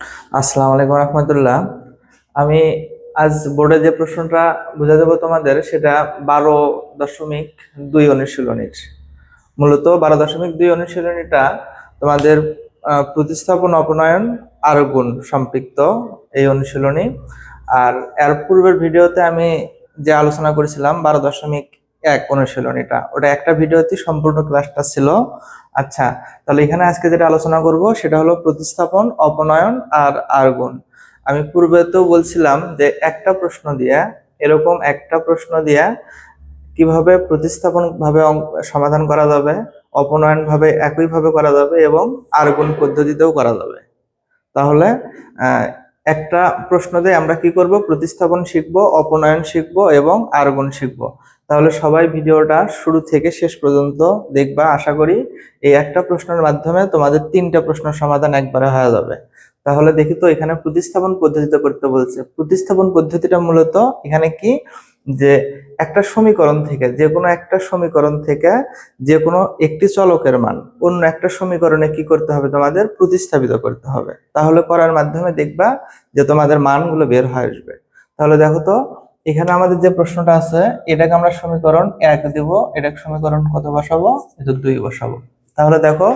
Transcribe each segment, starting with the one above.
আসসালামু আলাইকুম রহমতুল্লাহ। আমি আজ বোর্ডে যে প্রশ্নটা বুঝা দেবো তোমাদের, সেটা বারো দশমিক দুই অনুশীলনীর। মূলত বারো দশমিক দুই অনুশীলনীটা তোমাদের প্রতিস্থাপন, অপনয়ন, আর গুণ সম্পৃক্ত এই অনুশীলনী। আর এর পূর্বের ভিডিওতে আমি যে আলোচনা করেছিলাম, বারো দশমিক এক অনুশীলনীটা। ওটা একটা ভিডিওতে সম্পূর্ণ ক্লাসটা ছিল। আচ্ছা তাহলে এখানে আজকে যেটা আলোচনা করব সেটা হলো প্রতিস্থাপন, অপনয়ন আর আর্গুণ আমি পূর্বে তো বলছিলাম যে একটা প্রশ্ন দিয়ে, এরকম একটা প্রশ্ন দিয়ে কীভাবে প্রতিস্থাপন ভাবে সমাধান করা যাবে অপনয়ন ভাবে একইভাবে করা যাবে এবং আর্গুণ পদ্ধতিতেও করা যাবে। তাহলে একটা প্রশ্ন দিয়ে আমরা কি করব? প্রতিস্থাপন শিখব, অপনয়ন শিখব এবং আর্গুণ শিখব। তাহলে সবাই ভিডিওটা শুরু থেকে শেষ পর্যন্ত দেখবা। আশা করি এই একটা প্রশ্নের মাধ্যমে তোমাদের তিনটা প্রশ্নের সমাধান একবারে হয়ে যাবে। তাহলে দেখি তো এখানে প্রতিস্থাপন পদ্ধতিতে করতে বলছে। প্রতিস্থাপন পদ্ধতিটা মূলত এখানে কি? যে একটা সমীকরণ থেকে, যে কোনো একটা সমীকরণ থেকে যে কোনো একটি চলকের মান, অন্য একটা সমীকরণে কি করতে হবে তোমাদের? প্রতিস্থাপিত করতে হবে। তাহলে করার মাধ্যমে দেখবা যে তোমাদের মানগুলো বের হয়ে আসবে। তাহলে দেখো তো এখানে আমাদের যে প্রশ্নটা আছে, এটাকে আমরা সমীকরণ এক দিব। এটাকে সমীকরণ কত বসাবো? এটা দুই বসাবো। তাহলে দেখো,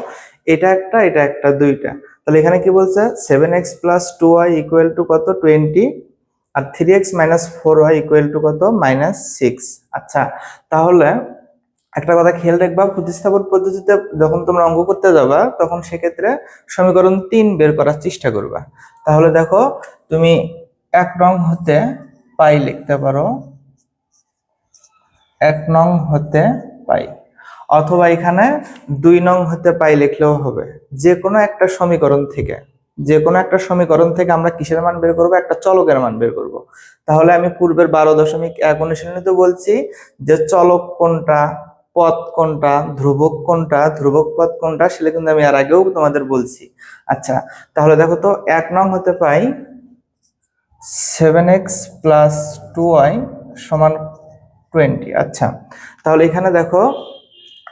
এটা একটা এটা একটা, দুইটা। তাহলে এখানে কি বলছে? Seven X plus two Y equal to কত? Twenty R three X minus four Y equal to কত? মাইনাস সিক্স আচ্ছা তাহলে একটা কথা খেয়াল রাখবা, প্রতিস্থাপন পদ্ধতিতে যখন তোমরা অঙ্ক করতে যাবা, তখন সেক্ষেত্রে সমীকরণ তিন বের করার চেষ্টা করবা। তাহলে দেখো, তুমি এক রং হতে পাই লিখতে পারো। এক নং হতে পাই। অথবা এখানে দুই নং হতে পাই লিখলেও হবে। যে কোনো একটা সমীকরণ থেকে যে কোনো একটা সমীকরণ থেকে আমরা কিসের মান বের করব? একটা চলকের মান বের করব। তাহলে আমি পূর্বের বারো দশমিক এক অনুশীলনীতে বলছি যে চলক কোনটা, পথ কোনটা, ধ্রুবক কোনটা, ধ্রুবক পথ কোনটা, সেটা কিন্তু আমি আর আগেও তোমাদের বলছি। আচ্ছা তাহলে দেখো তো এক নং হতে পাই seven X plus two Y সমান টোয়েন্টি আচ্ছা তাহলে এখানে দেখো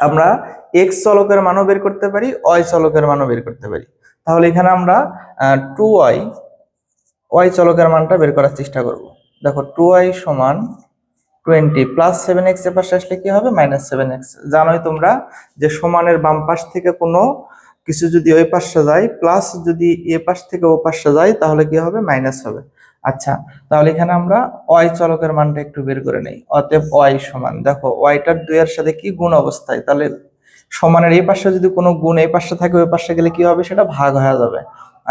আমরা এক্স চলকের মানও বের করতে পারি ওয়াই চলকের মানও বের করতে পারি। তাহলে এখানে আমরা টু ওয়াই ওয়াই চলকের মানটা বের করার চেষ্টা করব। দেখো টু ওয়াই সমান টোয়েন্টি প্লাস সেভেন এক্সের পাশে আসলে কি হবে? মাইনাস সেভেন এক্স জানোই তোমরা যে সমানের বাম পাশ থেকে কোনো কিছু যদি ওই পাশে যায় প্লাস যদি এ পাশ থেকে ও পাশে যায়, তাহলে কি হবে? মাইনাস হবে। আচ্ছা তাহলে এখানে আমরা ওয়াই চলকের মানটা একটু বের করে নেই। অতএব ওয়াই সমান। দেখো ওয়াইটার দুইয়ের সাথে কি গুণ অবস্থায়? তাহলে সমানের এই পাশে যদি কোনো গুণ এই পাশে থাকে, ওই পাশে গেলে কি হবে? সেটা ভাগ হয়ে যাবে।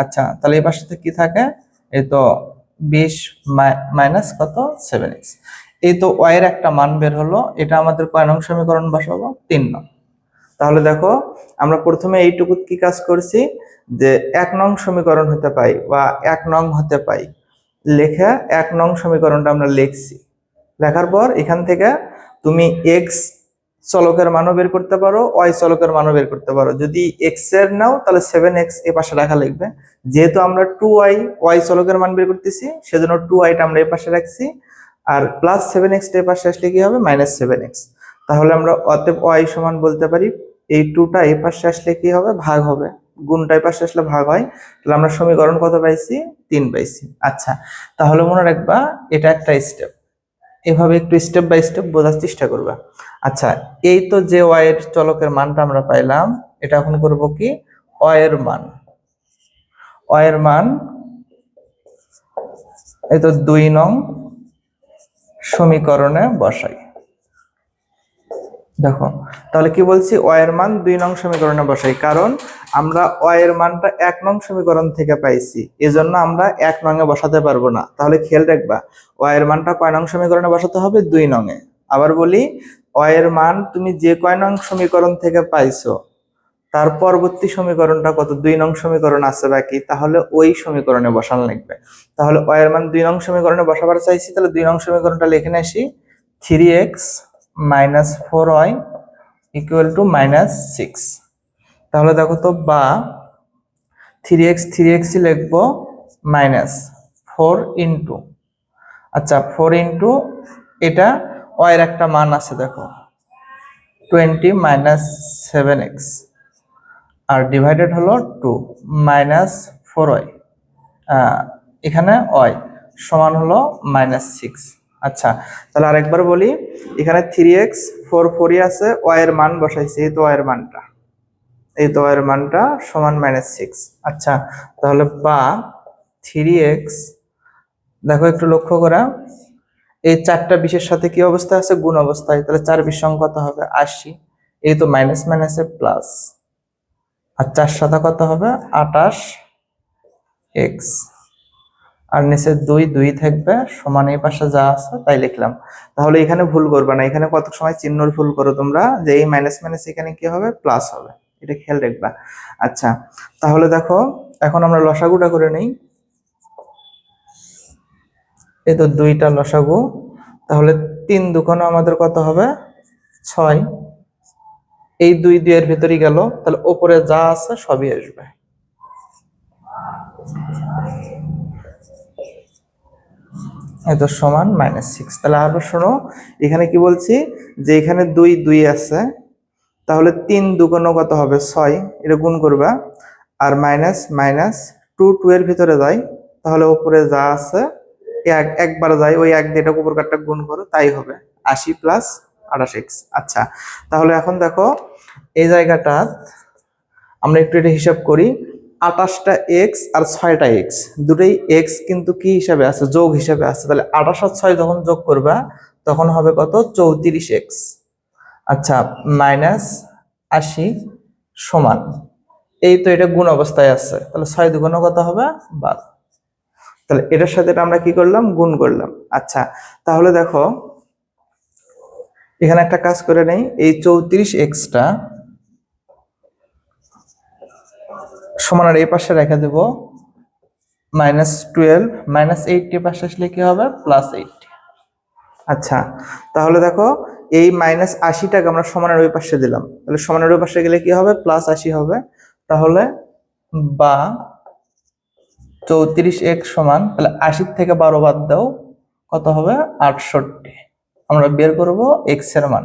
আচ্ছা তাহলে এই পাশে কি থাকে? এই তো বিশ মাইনাস কত? সেভেন এক্স এই তো ওয়াই এর একটা মান বের হলো। এটা আমাদের কয় নং সমীকরণ বসাবো, তিন নং। তাহলে দেখো, আমরা প্রথমে এইটুকু কি কাজ করছি? যে এক নং সমীকরণ হতে পাই বা এক নং হতে পাই। লেখা এক নং সমীকরণটা আমরা লিখছি। লেখার পর এখান থেকে তুমি এক্স চলকের মানও বের করতে পারো ওয়াই চলকের মানও বের করতে পারো। যদি এক্সের নাও, তাহলে সেভেন এক্স এ পাশে রাখা লিখবে। যেহেতু আমরা টু ওয়াই ওয়াই চলকের মান বের করতেছি, সেজন্য টু ওয়াইটা আমরা এই পাশে রাখছি। আর প্লাস সেভেন এক্সের পাশে আসলে কি হবে? মাইনাস সেভেন এক্স তাহলে আমরা অতএব ওয়াই সমান বলতে পারি, এই টুটা এই পাশে আসলে কি হবে? ভাগ হবে। গুণটা এই পাশে আসলে ভাগ হয়, তাহলে আমরা সমীকরণ কত পাইছি? তিন পাইছি। আচ্ছা তাহলে মনে রাখবা এটা একটা স্টেপ এভাবে একটু স্টেপ বাই স্টেপ বোঝার চেষ্টা করবা। আচ্ছা এই তো যে ওয়াইয়ের চলকের মানটা আমরা পাইলাম, এটা এখন করব কি? ওয়াই এর মান। ওয়াই এর মান, এই তো দুই নং সমীকরণে বসাই। দেখো, তাহলে কি বলছি? এর মান দুই নং সমীকরণে বসাই। কারণ আমরা এর মানটা এক নং সমীকরণ থেকে পাইছি। এজন্য আমরা এক নং এ বসাতে পারব না। তাহলে খেয়াল রাখবা এর মানটা কয় নং সমীকরণে বসাতে হবে? দুই নং এ আবার বলি এর মান তুমি যে কয় নং সমীকরণ থেকে পাইছো, তার পরবর্তী সমীকরণটা কত? দুই নং সমীকরণ আছে বাকি, তাহলে ওই সমীকরণে বসানো লাগবে। তাহলে এর মান দুই নং সমীকরণে বসাবার চাইছি, তাহলে দুই নং সমীকরণটা লিখে আসি। Three X minus four Y equal to minus six তাহলে দেখো তো বা থ্রি এক্স থ্রি এক্সই লিখব মাইনাস ফোর ইন্টু আচ্ছা ফোর ইন্টু এটা ওয়ের একটা মান আছে দেখো। টোয়েন্টি মাইনাস সেভেন এক্স আর ডিভাইডেড হলো টু মাইনাস ফোর ওয়াই এখানে ওয়াই সমান হলো মাইনাস সিক্স আচ্ছা তাহলে আরেকবার বলি, এখানে থ্রি এক্স ফোর ফোরই আছে ওয়াই এর মান বসাইছি, এই তো ওয়াই এর মানটা। এই তো ওয়াই এর মানটা সমান মাইনাস সিক্স আচ্ছা তাহলে বা থ্রি এক্স দেখো একটু লক্ষ্য করা, এই চারটা বিশের সাথে কি অবস্থা আছে? গুণ অবস্থায় তাহলে চার বিশ কত হবে? আশি। এই তো মাইনাস মাইনাসে প্লাস আর চার সাথে কত হবে? আটাশ এক্স আর নিচে দুই দুই থাকবে, সমান এই পাশে যা আছে তাই লিখলাম। তাহলে এখানে ভুল করবে না। এখানে কত সময় চিহ্নর ভুল করো তোমরা, যে এই মাইনাস মাইনাস এখানে কি হবে? প্লাস হবে। এটা খেয়াল রাখবা। আচ্ছা তাহলে দেখো, এখন আমরা লসাগুটা করে নেই। এ তো দুইটা লসাগু। তাহলে তিন দুখানো আমাদের কত হবে? ছয়। এই দুই দুইয়ের ভিতরই গেল। তাহলে ওপরে যা আছে সবই আসবে। এত সমান মাইনাস সিক্স তাহলে আরও শোনো, এখানে কি বলছি? যে এখানে দুই দুই আছে, তাহলে তিন দুগুণ কত হবে? ছয়। এটা গুণ করবা। আর মাইনাস মাইনাস টু টু এর ভিতরে যায়, তাহলে উপরে যা আছে, এক, একবার যায়, ওই এক দিয়ে উপর কাটটা গুণ করো, তাই হবে। আশি প্লাস আঠাশ এক্স আচ্ছা তাহলে এখন দেখো, এই জায়গাটা আমরা একটু এটা হিসাব করি। আঠাশটা এক্স আর ছয়টা এক্স দুটোই এক্স কিন্তু কি হিসাবে আছে? যোগ হিসাবে আছে। তাহলে আঠাশ আর ছয় যখন যোগ করবা, তখন হবে কত? চৌত্রিশ এক্স আচ্ছা মাইনাস আশি সমান। এই তো এটা গুণ অবস্থায় আছে। তাহলে ছয় দুগুণ কত হবে? বারো। তাহলে এটার সাথে এটা আমরা কি করলাম? গুণ করলাম। আচ্ছা তাহলে দেখো, এখানে একটা কাজ করে নেই। এই চৌত্রিশ এক্সটা সমান আর এই পাশে রেখে দেব মাইনাস টুয়েলভ মাইনাস এইটটি পাশে আসলে কি হবে? প্লাস এইটটি আচ্ছা তাহলে দেখো এই মাইনাস আশিটাকে আমরা সমানের ওই পাশে দিলাম। তাহলে সমানের ওই পাশে গেলে কি হবে? প্লাস আশি হবে। তাহলে বা চৌত্রিশ এক সমান, তাহলে আশির থেকে বারো বাদ দাও, কত হবে? আটষট্টি। আমরা বের করব এক্সের মান।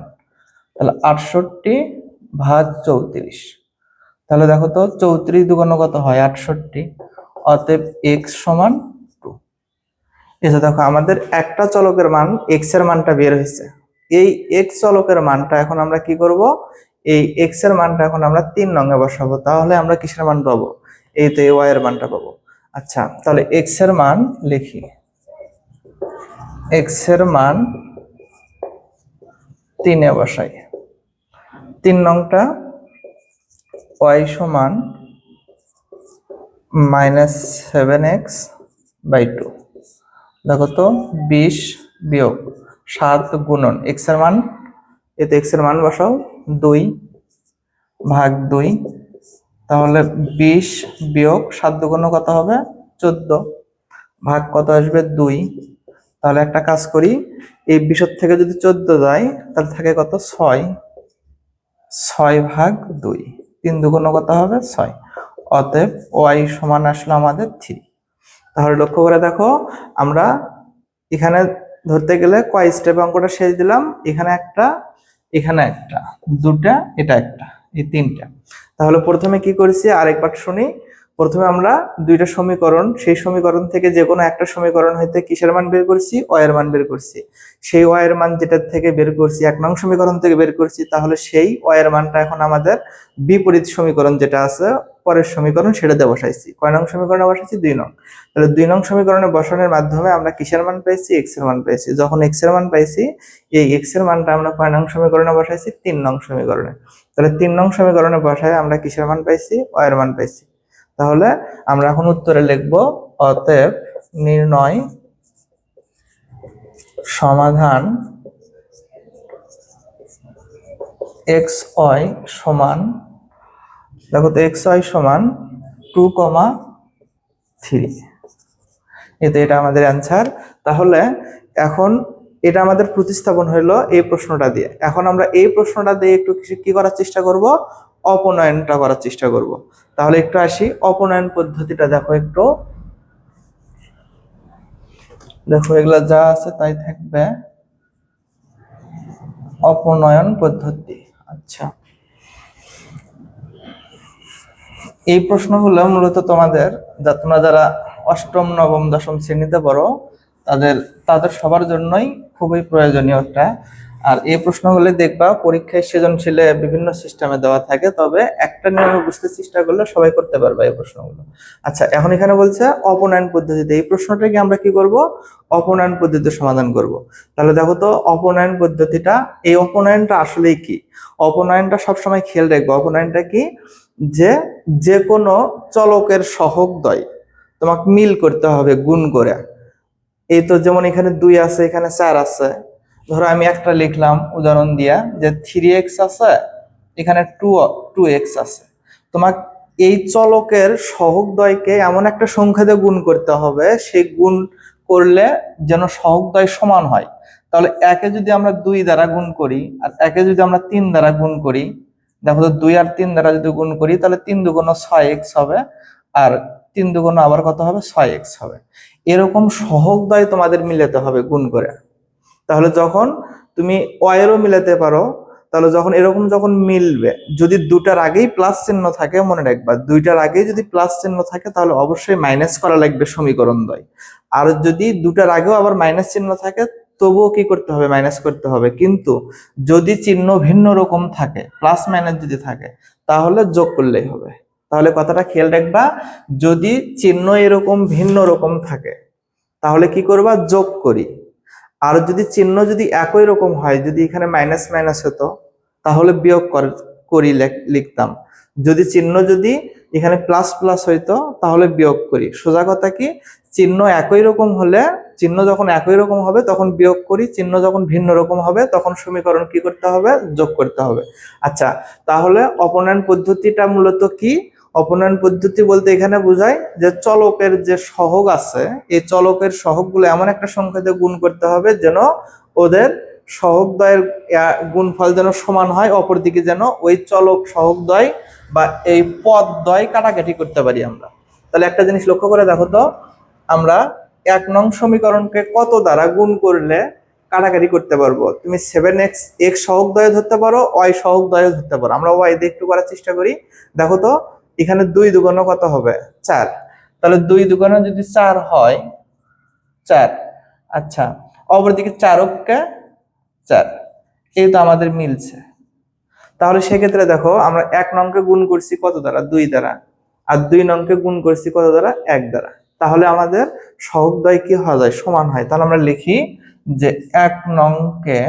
তাহলে আটষট্টি ভাগ চৌত্রিশ। তাহলে দেখো তো চৌত্রিশ দুগুণ কত হয়? আটষট্টি। অতএব এক্স সমান টু এসে দেখো, আমাদের একটা চলকের মান এক্সের মানটা বের হয়েছে। এই এক্স চলকের মানটা এখন আমরা কি করব? এই এক্সের মানটা এখন আমরা তিন নঙ্গে বসাবো। তাহলে আমরা কিসের মান পাবো? এই তো ওয়াই এর মানটা পাবো। আচ্ছা তাহলে এক্সের মান লিখি। এক্সের মান তিনে বসাই। তিন নংটা ওয়াই সমান minus seven X by two দেখো তো, বিশ বিয়োগ সাত গুণন এক্সের মান, এতে এক্সের মান বসাও, দুই ভাগ দুই। তাহলে বিশ বিয়োগ সাত দুগুণ কত হবে? চোদ্দ। ভাগ কত আসবে? দুই। তাহলে একটা কাজ করি, এই বিশর থেকে যদি চোদ্দ যায় তাহলে থাকে কত? ছয়। ছয় ভাগ দুই। তিন দুগুণ কত হবে? ছয়। অতএব ওয়াই সমান আসলো আমাদের থ্রি। তাহলে লক্ষ্য করে দেখো, আমরা এখানে ধরতে গেলে কয় স্টেপ অঙ্কটা শেষ দিলাম? এখানে একটা এখানে একটা, দুটা, এটা একটা, এই তিনটা। তাহলে প্রথমে কি করেছি? আরেকবার শুনি। প্রথমে আমরা দুইটা সমীকরণ, সেই সমীকরণ থেকে যে কোনো একটা সমীকরণ হইতে কিসের মান বের করছি? অয়ের মান বের করছি। সেই অয়ের মান যেটা থেকে বের করছি, এক নং সমীকরণ থেকে বের করছি, তাহলে সেই অয়ের মানটা এখন আমাদের বিপরীত সমীকরণ যেটা আছে, পরের সমীকরণ সেটাতে বসাইছি। কয় নং সমীকরণে বসাইছি? দুই নং। তাহলে দুই নং সমীকরণে বসানোর মাধ্যমে আমরা কিসের মান পাইছি? এক্সের মান পাইছি। যখন এক্সের মান পাইছি, এই এক্সের মানটা আমরা কয় নং সমীকরণে বসাইছি? তিন নং সমীকরণে। তাহলে তিন নং সমীকরণে বসায় আমরা কিসের মান পাইছি? অয়ের মান পাইছি। তাহলে আমরা এখন উত্তরে লিখব, অতএব নির্ণয়, সমাধান এক্স ওয়াই সমান, দেখো তো এক্স ওয়াই সমান টু কমা থ্রি এতে এটা আমাদের অ্যান্সার তাহলে এখন এটা আমাদের প্রতিস্থাপন হলো এই প্রশ্নটা দিয়ে। এখন আমরা এই প্রশ্নটা দিয়ে একটু কি করার চেষ্টা করব? অপনয়নটা করার চেষ্টা করব। তাহলে একটু আসি, অপনয়ন পদ্ধতিটা দেখো একটু। দেখো, এগুলা যা আছে তাই থাকবে। অপনয়ন পদ্ধতি আচ্ছা। এই প্রশ্নগুলো মূলত তোমাদের, যা তোমরা যারা অষ্টম, নবম, দশম শ্রেণীতে পড়ো, তাদের তাদের সবার জন্যই খুবই প্রয়োজনীয় একটা আর এই প্রশ্নগুলি দেখবা, পরীক্ষায় সৃজনশীলে বিভিন্ন সিস্টেমে দেওয়া থাকে, তবে একটা নিয়মে বুঝতে চেষ্টা করলে সবাই করতে পারবে এই প্রশ্নগুলো। আচ্ছা এখন এখানে বলছে অপনয়ন পদ্ধতিতে। এই প্রশ্নটাকে আমরা কি করব? অপনয়ন পদ্ধতিতে সমাধান করব। তাহলে দেখো তো, অপনয়ন পদ্ধতিটা, এই অপনয়নটা আসলেই কি? অপনয়নটা সবসময় খেয়াল রাখব। অপনয়নটা কি? যে যে কোনো চলকের সহগ দয় তোমাকে মিল করতে হবে, গুণ করে। এই তো যেমন এখানে দুই আছে, এখানে চার আছে। ধরো আমি একটা লিখলাম উদাহরণ দিয়া যে থ্রি এক্স আছে, এখানে টু টু এক্স আছে। তোমার এই চলকের সহগ দ্বয়কে এমন একটা সংখ্যা দিয়ে গুণ করতে হবে সেই গুণ করলে যেন সহগ দ্বয় সমান হয়। তাহলে একে যদি আমরা দুই দ্বারা গুণ করি, আর একে যদি আমরা তিন দ্বারা গুণ করি, দেখো তো দুই আর তিন দ্বারা যদি গুণ করি, তাহলে তিন দুগুণ ছয় এক্স হবে, আর তিন দুগুণ আবার কত হবে? ছয় এক্স হবে। এরকম সহগ দ্বয় তোমাদের মিলাতে হবে গুণ করে। তাহলে যখন তুমি অয়েরও মিলাতে পারো, তাহলে যখন এরকম যখন মিলবে, যদি দুটার আগেই প্লাস চিহ্ন থাকে, মনে রাখবা, দুইটার আগেই যদি প্লাস চিহ্ন থাকে, তাহলে অবশ্যই মাইনাস করা লাগবে সমীকরণ দ্বয় আর যদি দুটার আগেও আবার মাইনাস চিহ্ন থাকে, তবুও কি করতে হবে? মাইনাস করতে হবে। কিন্তু যদি চিহ্ন ভিন্ন রকম থাকে প্লাস মাইনাস যদি থাকে, তাহলে যোগ করলেই হবে। তাহলে কথাটা খেয়াল রাখবা, যদি চিহ্ন এরকম ভিন্ন রকম থাকে, তাহলে কি করবা? যোগ করি। আর যদি চিহ্ন যদি একই রকম হয়, যদি এখানে মাইনাস মাইনাস হতো, তাহলে বিয়োগ কর- করি লেখ- লিখতাম। যদি চিহ্ন যদি এখানে প্লাস প্লাস হইতো, তাহলে বিয়োগ করি। সোজা কথা কি? চিহ্ন একই রকম হলে, চিহ্ন যখন একই রকম হবে, তখন বিয়োগ করি। চিহ্ন যখন ভিন্ন রকম হবে, তখন সমীকরণ কি করতে হবে? যোগ করতে হবে। আচ্ছা তাহলে অপনয়ন পদ্ধতিটা মূলত কি? অপনয়ন পদ্ধতি বলতে এখানে বোঝায় যে চলকের যে সহগ আছে, এই চলকের সহগগুলো এমন একটা সংখ্যা দিয়ে গুণ করতে হবে যেন ওদের সহগদ্বয়ের গুণফল যেন সমান হয়, অপরদিকে যেন ওই চলক সহগদ্বয় বা এই পদদ্বয় কাটাকাটি করতে পারি আমরা। তাহলে একটা জিনিস লক্ষ্য করে দেখো তো, আমরা এক নং সমীকরণকে কত দ্বারা গুণ করলে কাটাকাটি করতে পারব? তুমি সেভেন এক্স এক্স সহগদ্বয় ধরতে পারো ওয়াই সহগদ্বয় ধরতে পারো। আমরা ওয়াই দিয়ে একটু করার চেষ্টা করি। দেখো তো এখানে দুই দুগুণ কত হবে? চার। তাহলে দুই দুগুণ যদি চার হয়, চার। আচ্ছা অপরদিকে চারককে চার। এই তো আমাদের মিলছে। তাহলে সেক্ষেত্রে দেখো, আমরা এক নংকে গুণ করছি কত দ্বারা? দুই দ্বারা। আর দুই নংকে গুণ করছি কত দ্বারা? এক দ্বারা। তাহলে আমাদের সহগদ্বয় কি হওয়া যায়? সমান হয়। তাহলে আমরা লিখি যে এক নংকে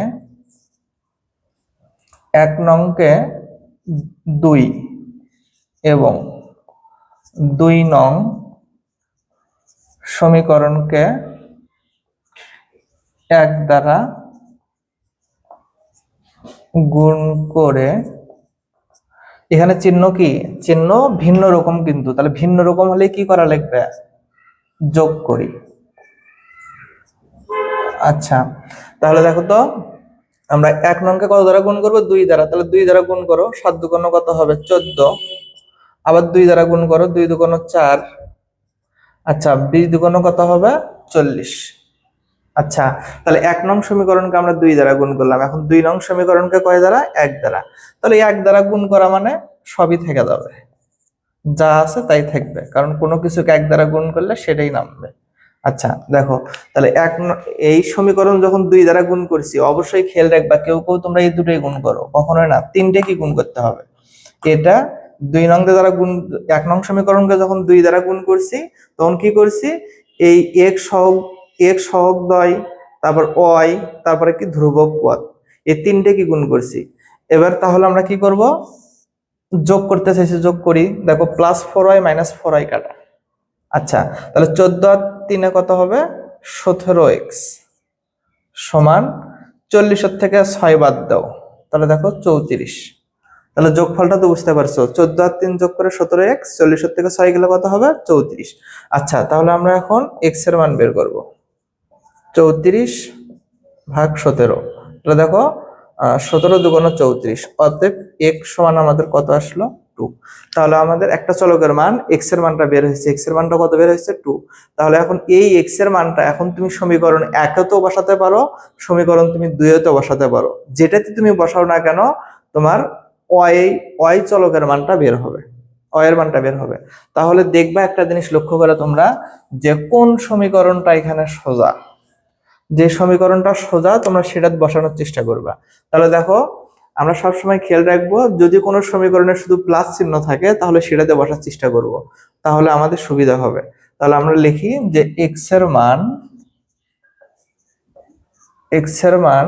এক নংকে দুই। এবং দুই নং সমীকরণকে এক দ্বারা গুণ করে, এখানে চিহ্ন কি? চিহ্ন ভিন্ন রকম কিন্তু। তাহলে ভিন্ন রকম হলে কি করা লাগবে? যোগ করি। আচ্ছা তাহলে দেখো তো, আমরা এক নংকে কত দ্বারা গুণ করব? দুই দ্বারা। তাহলে দুই দ্বারা গুণ করো, সাত কত হবে? চোদ্দ। আবার দুই দ্বারা গুণ করো, দুই দুগুণ চার। আচ্ছা বিশ দুগুণ কত হবে? চল্লিশ। আচ্ছা তাহলে এক নং সমীকরণকে আমরা দুই দ্বারা গুণ করলাম। এখন দুই নং সমীকরণকে কয় দ্বারা? এক দ্বারা। তাহলে এক দ্বারা গুণ করা মানে সবই থেকে যাবে। যা আছে তাই থাকবে। কারণ কোনো কিছুকে এক দ্বারা গুণ করলে সেটাই নামবে। আচ্ছা দেখো, তাহলে এক এই সমীকরণ যখন দুই দ্বারা গুণ করছি, অবশ্যই খেয়াল রাখবা, কেউ কেউ তোমরা এই দুটোই গুণ করো। কখনোই না, তিনটে কি গুণ করতে হবে? এটা দুই নং দ্বারা গুণ, এক নং সমীকরণকে যখন দুই দ্বারা গুণ করছি, তখন কি করছি? এই এক সহগ এক সহগ দয় তারপর অয়, তারপরে কি? ধ্রুবক পদ। এই তিনটে কি গুণ করছি? এবার তাহলে আমরা কি করব? যোগ করতে চাইছি, যোগ করি। দেখো plus four Y minus four Y কাটা। আচ্ছা তাহলে চোদ্দ আর তিনে কত হবে? সতেরো এক্স সমান চল্লিশের থেকে ছয় বাদ দাও। তাহলে দেখো, চৌত্রিশ। তাহলে যোগফলটা তো বুঝতে পারছ। চোদ্দ আর তিন যোগ করে সতেরো এক্স চল্লিশের থেকে ছয় গেলে কত হবে? চৌত্রিশ। আচ্ছা তাহলে আমরা এখন এক্সের মান বের করব। চৌত্রিশ ভাগ সতেরো। তাহলে দেখো সতেরো দুগুণ চৌত্রিশ। অতএব এক্স সমান আমাদের কত আসলো? টু। তাহলে আমাদের একটা চলকের মান, এক্সের মানটা বের হয়েছে। এক্সের মানটা কত বের হয়েছে? টু। তাহলে এখন এই এক্সের মানটা এখন তুমি সমীকরণ একেতেও বসাতে পারো, সমীকরণ তুমি দুইতেও বসাতে পারো। যেটাতে তুমি বসাও না কেন, তোমার ওয়াই ওয়াই চলকের মানটা বের হবে। অয়ের মানটা বের হবে। তাহলে দেখবা একটা জিনিস লক্ষ্য করে তোমরা যে কোন সমীকরণটা এখানে সোজা। যে সমীকরণটা সোজা, তোমরা সেটা বসানোর চেষ্টা করবা। তাহলে দেখো, আমরা সবসময় খেয়াল রাখব, যদি কোনো সমীকরণে শুধু প্লাস চিহ্ন থাকে, তাহলে সেটাতে বসার চেষ্টা করব। তাহলে আমাদের সুবিধা হবে। তাহলে আমরা লিখি যে এক্সের মান এক্সের মান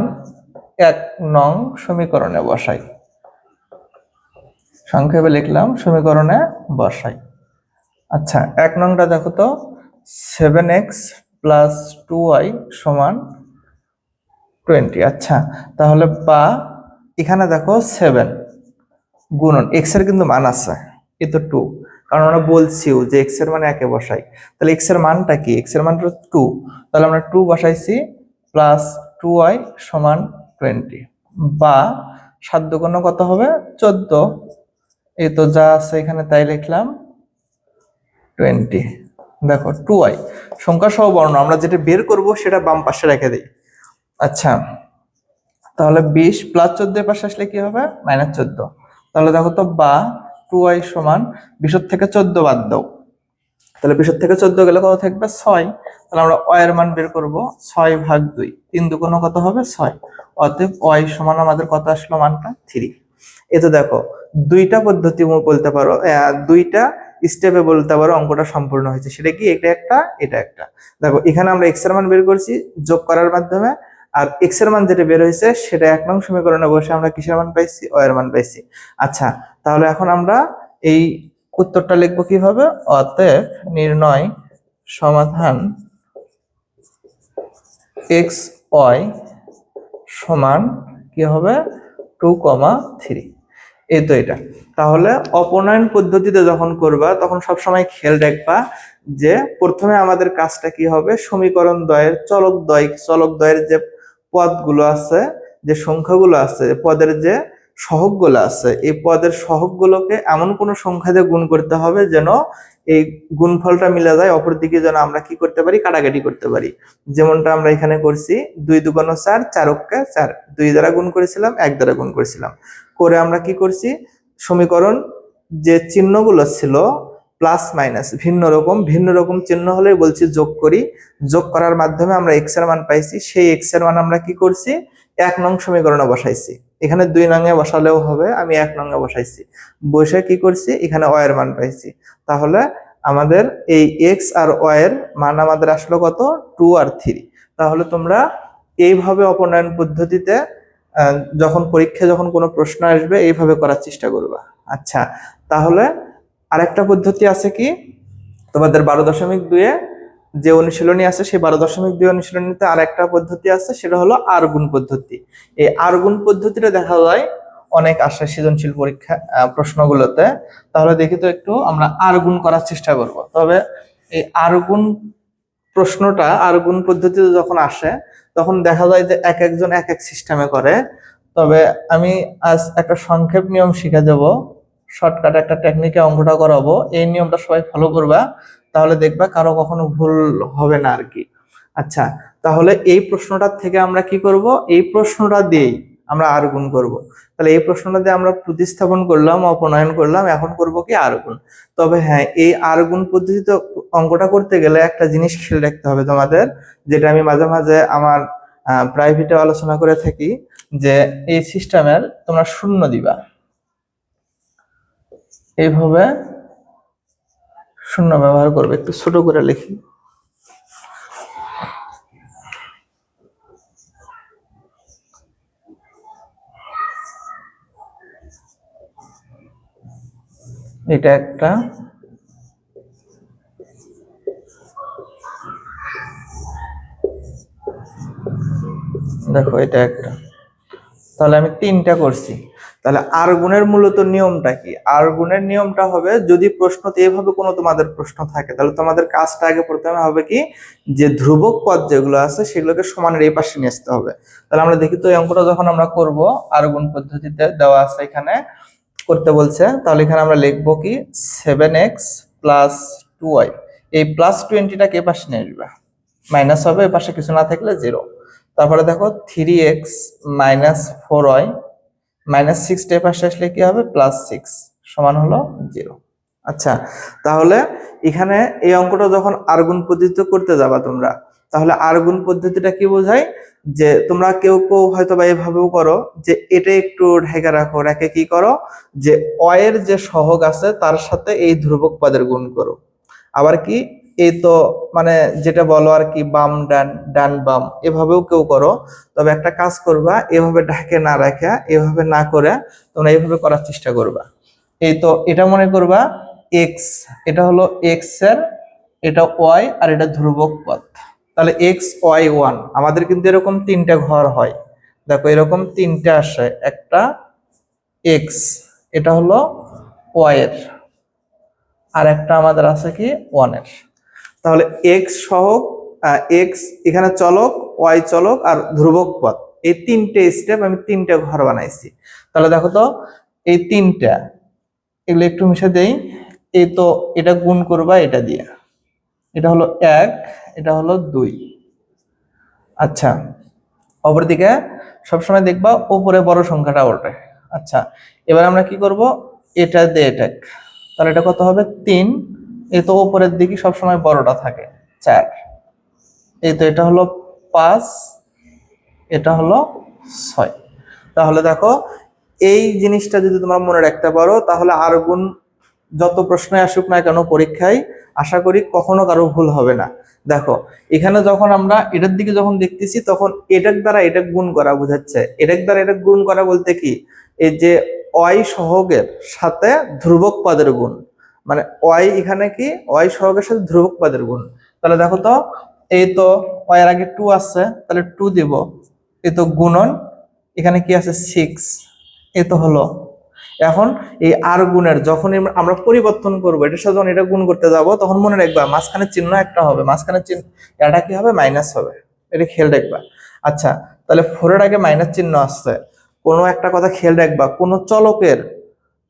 এক নং সমীকরণে বসাই। সংক্ষেপে লিখলাম, সমীকরণে বসাই। আচ্ছা এক নংটা দেখো তো seven X plus two Y সমান টোয়েন্টি আচ্ছা তাহলে বা এখানে দেখো সেভেন গুণন এক্সের কিন্তু মান আছে, এ তো টু কারণ আমরা বলছিও যে এক্সের মানে একে বসাই। তাহলে এক্সের মানটা কি? এক্সের মানটা টু তাহলে আমরা টু বসাইছি প্লাস টু ওয়াই সমান টোয়েন্টি বা সাত কত হবে? চোদ্দ। এই তো যা আছে এখানে তাই লিখলাম টোয়েন্টি দেখো টু ওয়াই সংখ্যা সহ বর্ণ, আমরা যেটা বের করব সেটা বাম পাশে রেখে দিই। আচ্ছা তাহলে বিশ প্লাস চোদ্দ পাশে আসলে কি হবে? মাইনাস চোদ্দ। তাহলে দেখো তো বা টু ওয়াই সমান বিশর থেকে চোদ্দ বাদ দাও। তাহলে বিশর থেকে চোদ্দ গেলে কত থাকবে? ছয়। তাহলে আমরা ওয়ের মান বের করব, ছয় ভাগ দুই। তিন দুগুণ কত হবে? ছয়। অতএব ওয়াই সমান আমাদের কত আসলো মানটা? থ্রি এই তো দেখো, দুইটা পদ্ধতি বলতে পারো দুইটা স্টেপে বলতে পারো অঙ্কটা সম্পূর্ণ হয়েছে। সেটা কি? এটা একটা এটা একটা। দেখো, এখানে আমরা এক্সের মান বের করছি যোগ করার মাধ্যমে, আর এক্সের মান যেটা বের হয়েছে, সেটা এক নং সমীকরণে বসে আমরা কিসের মান পাইছি? ও এর মান পাইছি। আচ্ছা তাহলে এখন আমরা এই উত্তরটা লিখব কীভাবে? অতএব নির্ণয় সমাধান এক্স ওয়াই সমান কি হবে? টু কমা থ্রি এই তো এটা। তাহলে অপনয়ন পদ্ধতিতে যখন করবা, তখন সবসময় খেয়াল রাখবা যে প্রথমে আমাদের কাজটা কি হবে? সমীকরণ দ্বয়ের চলক দয় চলক দ্বয়ের যে পদগুলো আছে, যে সংখ্যাগুলো আছে, পদের যে সহগগুলো আছে, এই পদের সহগগুলোকে এমন কোনো সংখ্যা দিয়ে গুণ করতে হবে যেন এই গুণফলটা মিলে যায়, অপরদিকে যেন আমরা কি করতে পারি, কাটাকাটি করতে পারি। যেমনটা আমরা এখানে করছি, দুই দুগুণ চার চারককে চার। দুই দ্বারা গুণ করেছিলাম, এক দ্বারা গুণ করেছিলাম। করে আমরা কি করছি, সমীকরণ যে চিহ্নগুলো ছিল প্লাস মাইনাস ভিন্ন রকম ভিন্ন রকম চিহ্ন হলে বলছি যোগ করি। যোগ করার মাধ্যমে আমরা এক্সের মান পাইছি, সেই এক্সের মান আমরা কি করছি, এক নং সমীকরণে বসাইছি। এখানে দুই নঙে বসালেও হবে, আমি এক নাঙে বসাইছি। বসে কি করছি? এখানে ওয়ের মান পাইছি। তাহলে আমাদের এই এক্স আর ওয়ের মান আমাদের আসলো কত? টু আর থ্রি তাহলে তোমরা এইভাবে অপনয়ন পদ্ধতিতে যখন পরীক্ষায় যখন কোনো প্রশ্ন আসবে, এইভাবে করার চেষ্টা করবা। আচ্ছা তাহলে আরেকটা পদ্ধতি আছে কি? তোমাদের বারো দশমিক দুয়ে যে অনুশীলনী আছে, সেই বারো দশমিক দুই অনুশীলনীতে আর একটা পদ্ধতি আছে, সেটা হলো আর গুণ পদ্ধতি। এই আর গুণ পদ্ধতিটা দেখা যায় অনেক আসে সৃজনশীল পরীক্ষা প্রশ্নগুলোতে। তাহলে দেখি তো একটু আমরা আর গুণ করার চেষ্টা করব। তবে এই আর গুণ প্রশ্নটা আর গুণ পদ্ধতিতে যখন আসে, তখন দেখা যায় যে এক একজন এক এক সিস্টেমে করে। তবে আমি আজ একটা সংক্ষেপ নিয়ম শিখে দেব। শর্টকাট একটা টেকনিকে অঙ্কটা করাবো। এই নিয়মটা সবাই ফলো করবা। তাহলে দেখবা কারও কখনো ভুল হবে না আর কি আচ্ছা তাহলে এই প্রশ্নটার থেকে আমরা কি করব? এই প্রশ্নটা দিয়েই আমরা আর গুণ করব। তাহলে এই প্রশ্নটা দিয়ে আমরা প্রতিস্থাপন করলাম, অপনয়ন করলাম, এখন করব কি আর গুণ? তবে হ্যাঁ এই আর গুণ পদ্ধতিতে অঙ্কটা করতে গেলে একটা জিনিস খেয়াল রাখতে হবে তোমাদের, যেটা আমি মাঝে মাঝে আমার প্রাইভেটে আলোচনা করে থাকি, যে এই সিস্টেমের তোমরা শূন্য দিবা। এইভাবে শূন্য ব্যবহার করবে, একটু ছোট করে লিখি। এটা একটা দেখো, এটা একটা। তাহলে আমি তিনটা করছি। তাহলে আর গুণের মূলত নিয়মটা কি? আর গুণের নিয়মটা হবে যদি প্রশ্নতে এভাবে কোনো তোমাদের প্রশ্ন থাকে, তাহলে তোমাদের কাজটা আগে প্রথমে হবে কি? যে ধ্রুবক পদ যেগুলো আছে সেগুলোকে সমানের এই পাশে নিয়ে আসতে হবে। তাহলে আমরা দেখি তো এই অঙ্কটা যখন আমরা করব আর গুণ পদ্ধতিতে দেওয়া আছে এখানে, করতে বলছে, তাহলে এখানে আমরা লিখব কি? Seven x plus two y এই প্লাস টোয়েন্টিটাকে পাশে নিয়ে আসবে। মাইনাস হবে, এ পাশে কিছু না থাকলে জিরো তারপরে দেখো three x minus four y minus সিক্সটা পাশে আসলে কি হবে? প্লাস সিক্স সমান হলো জিরো। আচ্ছা তাহলে এখানে এই অঙ্কটা যখন আর্গুন পদ্ধতিতে করতে যাবা তোমরা, তাহলে আর্গুন পদ্ধতিটা কি বোঝায়? যে তোমরা কেউ কেউ হয়তো বা এভাবেও করো যে এটা একটু ঢেকে রাখো, রেখে কি করো? যে অয়ের যে সহগ আছে, তার সাথে এই ধ্রুবক পদের গুণ করো। আবার কি? এই তো মানে যেটা বলো আর কি, বাম, ডান ডান, বাম, এভাবেও কেউ করো। তবে একটা কাজ করবা, এভাবে ঢাকে না রাখা, এভাবে না করে তোমরা এইভাবে করার চেষ্টা করবা। এই তো এটা মনে করবা এক্স এটা হলো এক্সের, এটা ওয়াই আর এটা ধ্রুবক পথ। তাহলে এক্স ওয়াই ওয়ান আমাদের কিন্তু এরকম তিনটা ঘর হয়। দেখো, এরকম তিনটা আসে। একটা এক্স এটা হলো ওয়াই এর, আর একটা আমাদের আছে কি ওয়ানের। তাহলে এক্স সহ এক্স এখানে চলক ওয়াই চলক আর ধ্রুবক পথ এই তিনটে স্টেপ আমি তিনটে ঘর বানাইছি। তাহলে দেখো তো, এই তিনটা, এগুলো একটু মিশে দেই। এই তো এটা গুণ করবা এটা দিয়ে। এটা হলো এক, এটা হলো দুই। আচ্ছা অপরদিকে সবসময় দেখবা ওপরে বড় সংখ্যাটা ওঠে। আচ্ছা এবার আমরা কি করব? এটা দিয়ে এটা তাহলে এটা কত হবে? তিন। এই তো উপরের দিকে সবসময় বড়টা থাকে, চার। এই তো এটা হলো পাঁচ, এটা হলো ছয়। তাহলে দেখো, এই জিনিসটা যদি তোমরা মনে রাখতে পারো, তাহলে আর গুণ যত প্রশ্নে আসুক না কেন পরীক্ষায়, আশা করি কখনো কারও ভুল হবে না। দেখো, এখানে যখন আমরা এটার দিকে যখন দেখতেছি, তখন এটার দ্বারা এটা গুণ করা বোঝাচ্ছে। এটার দ্বারা এটা গুণ করা বলতে কি? এই যে অয় সহগের সাথে ধ্রুবক পদের গুণ। মানে ওয়াই এখানে কি? ওয়াই সহগের সাথে ধ্রুবক পদের গুণ। তাহলে দেখো তো, এই তো অয়ের আগে টু আছে, তাহলে টু দিব। এই তো গুণন, এখানে কি আছে? সিক্স এ তো হলো। এখন এই আর গুণের যখন আমরা পরিবর্তন করব এটার সাথে যখন এটা গুণ করতে যাব, তখন মনে রাখবা মাঝখানে চিহ্ন একটা হবে। মাঝখানে চিহ্ন, এটা কি হবে? মাইনাস হবে। এটা খেয়াল রাখবা। আচ্ছা তাহলে ফোরের আগে মাইনাস চিহ্ন আসছে। কোনো একটা কথা খেয়াল রাখবা। কোনো চলকের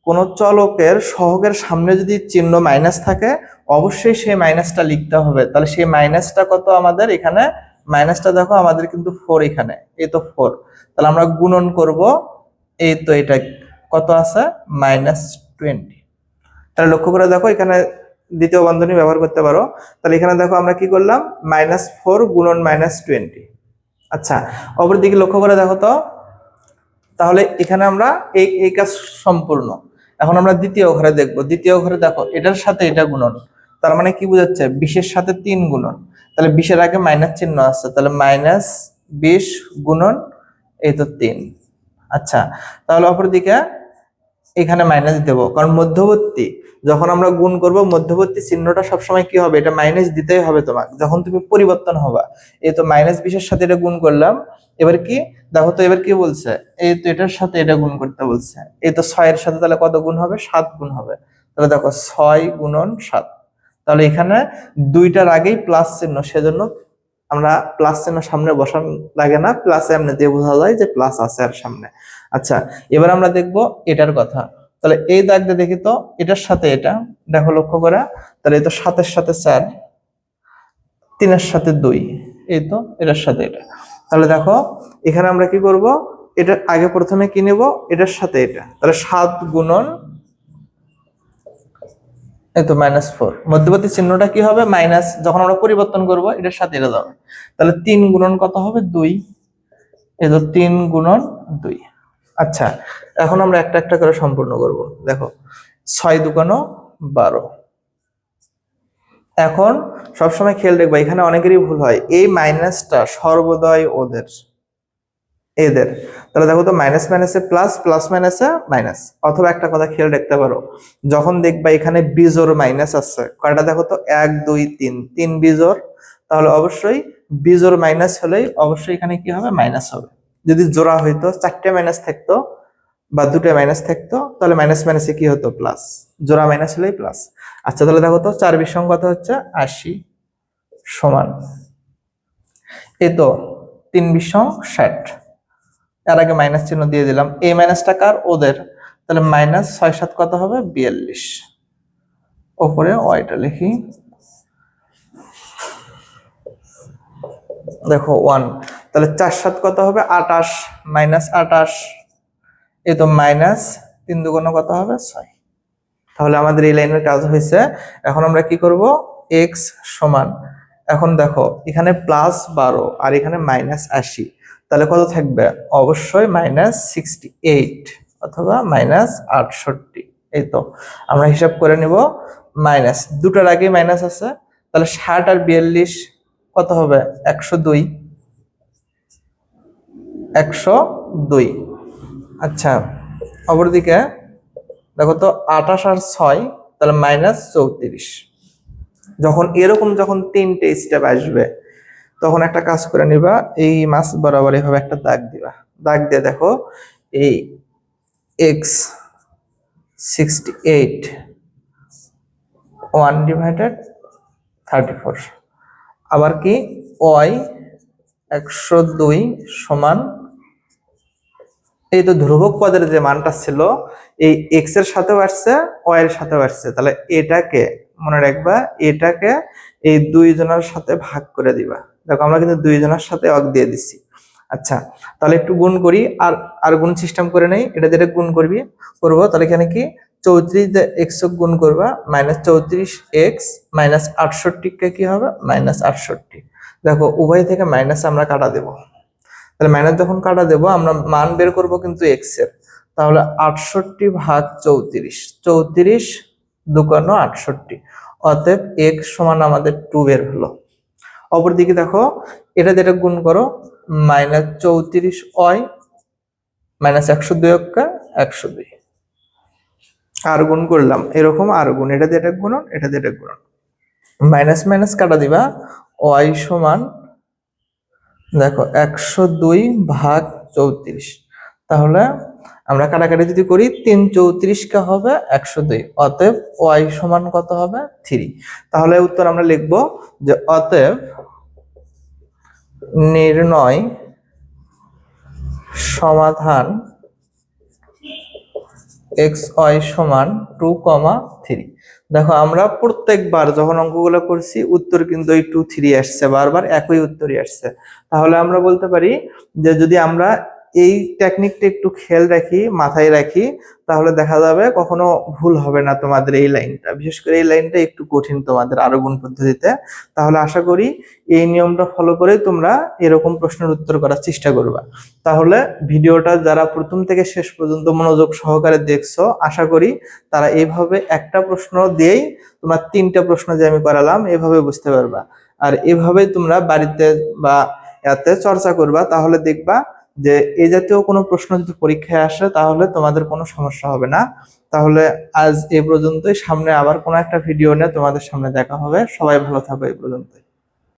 কোন চলকের সহগের সামনে যদি চিহ্ন মাইনাস থাকে, অবশ্যই সেই মাইনাসটা লিখতে হবে। তাহলে সেই মাইনাসটা কত আমাদের এখানে? মাইনাসটা দেখো আমাদের কিন্তু ফোর এখানে। এই তো ফোর তাহলে আমরা গুণন করব, এই তো এটা কত আছে? মাইনাস টোয়েন্টি তাহলে লক্ষ্য করে দেখো, এখানে দ্বিতীয় বন্ধনী ব্যবহার করতে পারো। তাহলে এখানে দেখো আমরা কি করলাম? মাইনাস ফোর গুণন মাইনাস টোয়েন্টি আচ্ছা অপর দিকে লক্ষ্য করে দেখো তো। তাহলে এখানে আমরা এই এই কাজ সম্পূর্ণ। এখন আমরা দ্বিতীয় ঘরে দেখব। দ্বিতীয় ঘরে দেখো, এটার সাথে এটা গুণন। তার মানে কি বোঝাচ্ছে? বিশের সাথে তিন গুণন। তাহলে বিশের আগে মাইনাস চিহ্ন আছে, তাহলে মাইনাস বিশ গুণন, এই তো তিন। আচ্ছা তাহলে অপরদিকে এখানে মাইনাস দেব। কারণ মধ্যবর্তী, যখন আমরা গুণ করব, মধ্যবর্তী চিহ্নটা সবসময় কি হবে? এটা মাইনাস দিতেই হবে তোমাকে। যখন তুমি পরিবর্তন হবা, এই তো মাইনাস বিশের সাথে এটা গুণ করলাম, এবার কি? দেখো তো এবার কি বলছে? এই তো এটার সাথে এটা গুণ করতে বলছে। এই তো ছয়ের সাথে তাহলে কত গুণ হবে? সাত গুণ হবে। তাহলে দেখো, ছয় গুণন সাত। তাহলে এখানে দুইটার আগেই প্লাস চিহ্ন, সেজন্য আমরা প্লাস চিহ্ন সামনে বসান লাগে না প্লাসে এমনি দিয়ে বোঝা যায় যে প্লাস আছে আর সামনে। আচ্ছা এবার আমরা দেখব এটার কথা। তাহলে এই দাগ দিয়ে দেখি তো, এটার সাথে এটা, দেখো লক্ষ্য করা, তাহলে এই তো সাতের সাথে চার, তিনের সাথে দুই, এই তো এটার সাথে এটা। তাহলে দেখো, এখানে আমরা কি করব এটা আগে প্রথমে কি নেব, এটার সাথে এটা। তাহলে সাত গুণন এই তো মাইনাস ফোর মধ্যবর্তী চিহ্নটা কি হবে? মাইনাস যখন আমরা পরিবর্তন করব, এটার সাথে এটা যাবে। তাহলে তিন গুণন কত হবে? দুই। এই তো তিন গুণন দুই। আচ্ছা এখন আমরা একটা একটা করে সম্পূর্ণ করব। দেখো, ছয় দুকানো বারো। এখন সবসময় খেয়াল রাখবা, এখানে অনেকেরই ভুল হয়। এই মাইনাসটা সর্বদয় ওদের। এদের। তাহলে দেখো তো মাইনাস মাইনাসে প্লাস প্লাস মাইনাসে মাইনাস অথবা একটা কথা খেয়াল রাখতে পারো, যখন দেখবা এখানে বিজোর মাইনাস আছে কয়টা দেখো তো? এক, দুই, তিন। তিন বিজোর তাহলে অবশ্যই বিজোর মাইনাস হলেই অবশ্যই এখানে কি হবে? মাইনাস হবে। যদি জোড়া হইতো, চারটে মাইনাস থাকতো বা দুটো মাইনাস থাকতো, তাহলে মাইনাস মাইনাসে কি হতো? প্লাস জোড়া মাইনাস হলেই প্লাস আচ্ছা তাহলে দেখো তো চার কত হচ্ছে আশি সমান। এ তো তিন বিশ ষাট। এর আগে মাইনাস চিহ্ন দিয়ে দিলাম। এই মাইনাসটা কার? ওদের। তাহলে মাইনাস ছয় সাত কত হবে? বিয়াল্লিশ। ওপরে ওয়াইটা লিখি। দেখো ওয়ান তাহলে চার সাত কত হবে? আটাশ মাইনাস আটাশ এ তো মাইনাস তিন দুগুণ কত হবে? ছয়। তাহলে আমাদের এই লাইনের কাজ হয়েছে। এখন আমরা কি করব? এক্স সমান। এখন দেখো, এখানে প্লাস বারো, আর এখানে মাইনাস আশি। তাহলে কত থাকবে? অবশ্যই মাইনাস সিক্সটি এইট অথবা মাইনাস আটষট্টি। এই তো, আমরা হিসাব করে নিব মাইনাস দুটোর আগে মাইনাস আছে। তাহলে ষাট আর বিয়াল্লিশ কত হবে? একশো দুই। একশো দুই। আচ্ছা অপরদিকে দেখো তো আঠাশ আর ছয়, তাহলে মাইনাস চৌত্রিশ। যখন এরকম যখন তিনটে স্টেপ আসবে তখন একটা কাজ করে নিবা, এই মাছ বরাবর এভাবে একটা দাগ দিবা। দাগ দিয়ে দেখো, এই x sixty eight one divided thirty four আবার কি? ওয়াই একশো দুই সমান, এই তো ধ্রুবক পদের যে মানটা ছিল, এই এক্সের সাথেও আসছে ওয়াই এর সাথেও আসছে। তাহলে এটাকে মনে রাখবা, এটাকে এই দুই জনের সাথে ভাগ করে দিবা। দেখো, আমরা কিন্তু দুই জনের সাথে অগ দিয়ে দিচ্ছি। আচ্ছা তাহলে একটু গুণ করি, আর আর গুণ সিস্টেম করে নেই। এটা যেটা গুণ করবি, করব, তাহলে এখানে কি? চৌত্রিশ এক্স গুণ করবা মাইনাস চৌত্রিশ এক্স মাইনাস আটষট্টিকে কি হবে? মাইনাস আটষট্টি। দেখো, উভয় থেকে মাইনাস আমরা কাটা দেব। তাহলে মাইনাস যখন কাটা দেব, আমরা মান বের করব কিন্তু এক্সের। তাহলে আটষট্টি ভাগ চৌত্রিশ চৌত্রিশ দুকান্ন আটষট্টি। অতএব এক্স সমান আমাদের টু বের হলো। অপরদিকে দেখো, এটা যেটা গুণ করো, মাইনাস চৌত্রিশ অয় মাইনাস একশো দুই অক্কা একশো দুই। আর গুণ করলাম, এরকম আর গুণ, এটা যেটা গুণন, এটা যেটা গুণন। মাইনাস মাইনাস কাটা দিবা, ওয়াই সমান দেখো একশো দুই ভাগ চৌত্রিশ। তাহলে আমরা কাটাকাটি যদি করি, তিন চৌত্রিশকে হবে একশো দুই, অতএব ওয়াই সমান কত হবে? থ্রি। তাহলে উত্তর আমরা লিখব যে অতএব নির্ণয়, সমাধান এক্স ওয়াই সমান টু কমা থ্রি দেখো, আমরা প্রত্যেকবার যখন অঙ্কগুলো করছি, উত্তর কিন্তু এই টু থ্রি আসছে, বারবার একই উত্তরই আসছে। তাহলে আমরা বলতে পারি যে যদি আমরা এই টেকনিকটা একটু খেয়াল রাখি, মাথায় রাখি, তাহলে দেখা যাবে কখনো ভুল হবে না তোমাদের এই লাইনটা বিশেষ করে এই লাইনটা একটু কঠিন তোমাদের আরও গুণ পদ্ধতিতে। তাহলে আশা করি এই নিয়মটা ফলো করে তোমরা এরকম প্রশ্নের উত্তর করার চেষ্টা করবা। তাহলে ভিডিওটা যারা প্রথম থেকে শেষ পর্যন্ত মনোযোগ সহকারে দেখছ, আশা করি তারা এইভাবে একটা প্রশ্ন দিয়েই তোমরা তিনটা প্রশ্ন যে আমি করালাম, এভাবে বুঝতে পারবা। আর এভাবে তোমরা বাড়িতে বা এতে চর্চা করবা, তাহলে দেখবা যে এ জাতীয় কোনো প্রশ্ন যদি পরীক্ষায় আসে, তাহলে তোমাদের কোনো সমস্যা হবে না। তাহলে আজ এ পর্যন্তই। সামনে আবার কোনো একটা ভিডিও নিয়ে তোমাদের সামনে দেখা হবে। সবাই ভালো থাকবে এই পর্যন্তই।